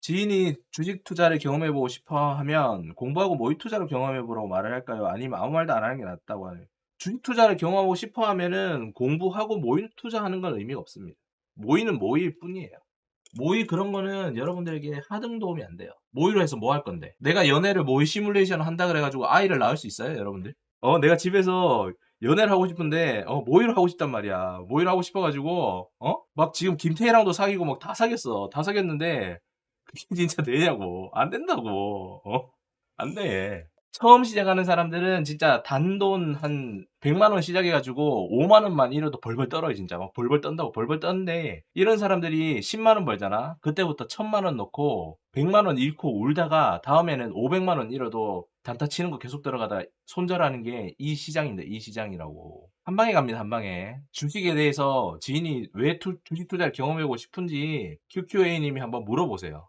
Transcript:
지인이 주식 투자를 경험해 보고 싶어 하면 공부하고 모의 투자를 경험해 보라고 말을 할까요? 아니면 아무 말도 안 하는 게 낫다고 하나요? 주식 투자를 경험하고 싶어 하면은 공부하고 모의 투자하는 건 의미가 없습니다. 모의는 모의일 뿐이에요. 모의 그런 거는 여러분들에게 하등 도움이 안 돼요. 모의로 해서 뭐 할 건데? 내가 연애를 모의 시뮬레이션 한다 그래가지고 아이를 낳을 수 있어요, 여러분들? 어, 내가 집에서 연애를 하고 싶은데 어, 모의를 하고 싶단 말이야. 모의를 하고 싶어가지고 어? 막 지금 김태희랑도 사귀고 막 다 사귀었어. 다 사귀었는데 그게 진짜 되냐고. 안 된다고. 어? 안 돼. 처음 시작하는 사람들은 진짜 단돈 한 100만 원 시작해가지고 5만 원만 잃어도 벌벌 떨어요 진짜 막 벌벌 떤다고 벌벌 떴는데 이런 사람들이 10만 원 벌잖아 그때부터 1000만 원 넣고 100만 원 잃고 울다가 다음에는 500만 원 잃어도 단타 치는 거 계속 들어가다 손절하는 게 이 시장인데 이 시장이라고 한 방에 갑니다 한 방에 주식에 대해서 지인이 왜 투- 주식 투자를 경험해보고 싶은지 QQA님이 한번 물어보세요